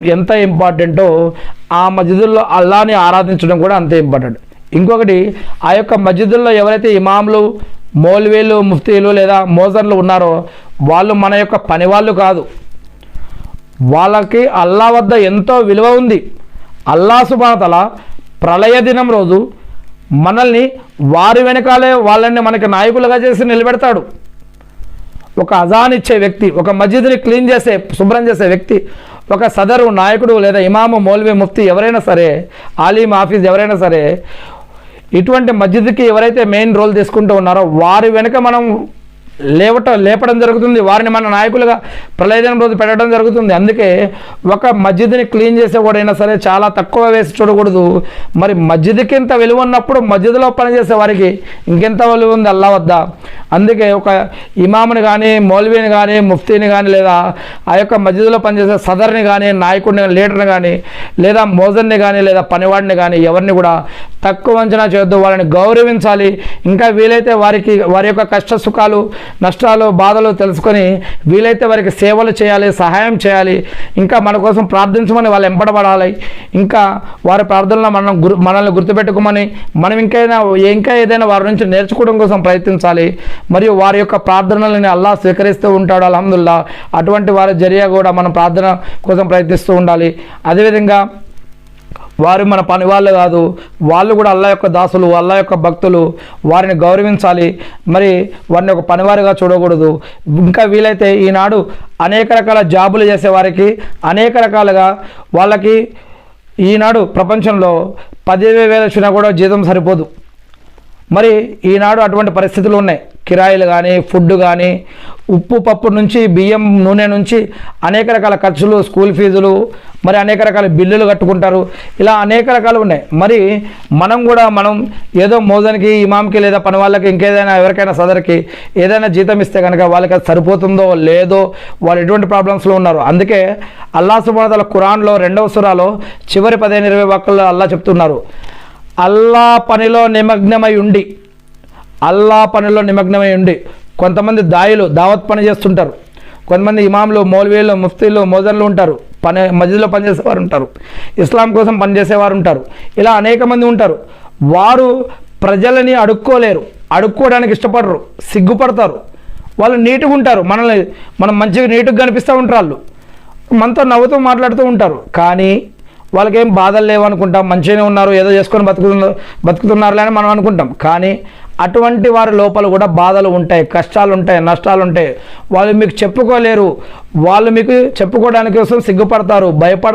ఎంత ఇంపార్టెంటో ఆ మస్జిదుల్లో అల్లాని ఆరాధించడం కూడా అంతే ఇంపార్టెంట్. ఇంకొకటి ఆ యొక్క మస్జిదుల్లో ఎవరైతే ఇమాములు మౌల్వీలు ముఫ్తీలు లేదా మోజర్లు ఉన్నారో వాళ్ళు మన యొక్క పని వాళ్ళు కాదు. వాళ్ళకి అల్లా వద్ద ఎంతో విలువ ఉంది. అల్లా సుబాతల ప్రళయ దినం రోజు మనల్ని వారి వెనకాలే వాళ్ళని మనకి నాయకులుగా చేసి నిలబెడతాడు. ఒక అజాన్ ఇచ్చే వ్యక్తి ఒక మస్జిద్ని క్లీన్ చేసే శుభ్రం చేసే వ్యక్తి ఒక సదరు నాయకుడు లేదా ఇమాము మౌల్వి ముఫ్తి ఎవరైనా సరే ఆలీం ఆఫీస్ ఎవరైనా సరే ఇటువంటి మస్జిద్కి ఎవరైతే మెయిన్ రోల్ తీసుకుంటూ ఉన్నారో వారి వెనుక మనం లేవట లేపడం జరుగుతుంది. వారిని మన నాయకులుగా ప్రళయదినం రోజు పెట్టడం జరుగుతుంది. అందుకే ఒక మస్జిద్ని క్లీన్ చేసేవాడైనా సరే చాలా తక్కువ వేసి చూడకూడదు. మరి మస్జిద్కింత విలువ ఉన్నప్పుడు మస్జిద్లో పనిచేసే వారికి ఇంకెంత విలువ ఉంది? అల్లా వద్ద? అందుకే ఒక ఇమాముని కానీ మౌల్వీని కానీ ముఫ్తీని కానీ లేదా ఆ యొక్క మస్జిద్లో పనిచేసే సదర్ని కానీ నాయకుడిని లీడర్ని కానీ లేదా మోజన్ని కానీ లేదా పనివాడిని కానీ ఎవరిని కూడా తక్కువ అంచనా చేయొద్దు వాళ్ళని గౌరవించాలి. ఇంకా వీలైతే వారికి వారి యొక్క కష్ట సుఖాలు నష్టాలు బాధలు తెలుసుకొని వీలైతే వారికి సేవలు చేయాలి సహాయం చేయాలి. ఇంకా మన కోసం ప్రార్థించమని వాళ్ళు ఎంపడబడాలి. ఇంకా వారి ప్రార్థనలో మనం గురు మనల్ని గుర్తుపెట్టుకోమని మనం ఇంకైనా ఇంకా ఏదైనా వారి నుంచి నేర్చుకోవడం కోసం ప్రయత్నించాలి. మరియు వారి యొక్క ప్రార్థనలని అల్లా స్వీకరిస్తూ ఉంటాడు అల్హమ్దుల్లా. అటువంటి వారి జరియ కూడా మనం ప్రార్థన కోసం ప్రయత్నిస్తూ ఉండాలి. అదేవిధంగా వారు మన పని వాళ్ళు కాదు. వాళ్ళు కూడా అల్లా యొక్క దాసులు అల్లా యొక్క భక్తులు. వారిని గౌరవించాలి. మరి వారిని ఒక పనివారిగా చూడకూడదు. ఇంకా వీలైతే ఈనాడు అనేక రకాల జాబులు చేసే వారికి అనేక రకాలుగా వాళ్ళకి ఈనాడు ప్రపంచంలో పదివేల వేల వచ్చినా కూడా జీతం సరిపోదు. మరి ఈనాడు అటువంటి పరిస్థితులు ఉన్నాయి. కిరాయిలు కానీ ఫుడ్ కానీ ఉప్పు పప్పు నుంచి బియ్యం నూనె నుంచి అనేక రకాల ఖర్చులు స్కూల్ ఫీజులు మరి అనేక రకాల బిల్లులు కట్టుకుంటారు. ఇలా అనేక రకాలు ఉన్నాయి. మరి మనం కూడా మనం ఏదో మోజన్కి ఇమామ్కి లేదా పని వాళ్ళకి ఇంకేదైనా ఎవరికైనా సదరికి ఏదైనా జీతం ఇస్తే కనుక వాళ్ళకి అది సరిపోతుందో లేదో వాళ్ళు ఎటువంటి ప్రాబ్లమ్స్లో ఉన్నారు. అందుకే అల్లా సుబాదల ఖురాన్లో రెండవ సురాలో చివరి పదిహేను ఇరవై వాక్కుల్లో అల్లా చెప్తున్నారు. అల్లా పనిలో నిమగ్నమై ఉండి అల్లా పనుల్లో నిమగ్నమై ఉండి కొంతమంది దాయిలు దావత్ పని చేస్తుంటారు. కొంతమంది ఇమాంలు మౌల్వీలు ముఫ్తీలు మోదర్లు ఉంటారు. పని మధ్యలో పనిచేసేవారు ఉంటారు. ఇస్లాం కోసం పనిచేసేవారు ఉంటారు. ఇలా అనేక మంది ఉంటారు. వారు ప్రజలని అడుక్కోలేరు. అడుక్కోవడానికి ఇష్టపడరు. సిగ్గుపడతారు. వాళ్ళు నీట్గా ఉంటారు. మనల్ని మనం మంచిగా నీటుగా కనిపిస్తూ ఉంటారు. వాళ్ళు మనతో నవ్వుతూ మాట్లాడుతూ ఉంటారు. కానీ వాళ్ళకేం బాధలు లేవు అనుకుంటాం మంచిగానే ఉన్నారు. ఏదో చేసుకొని బతుకుతున్నారు బతుకుతున్నారులే అని మనం అనుకుంటాం. కానీ అటువంటి వారి లోపల కూడా బాధలు ఉంటాయి కష్టాలు ఉంటాయి నష్టాలు ఉంటాయి వాళ్ళు మీకు చెప్పుకోలేరు. వాళ్ళు మీకు చెప్పుకోవడానికి కోసం సిగ్గుపడతారు భయపడ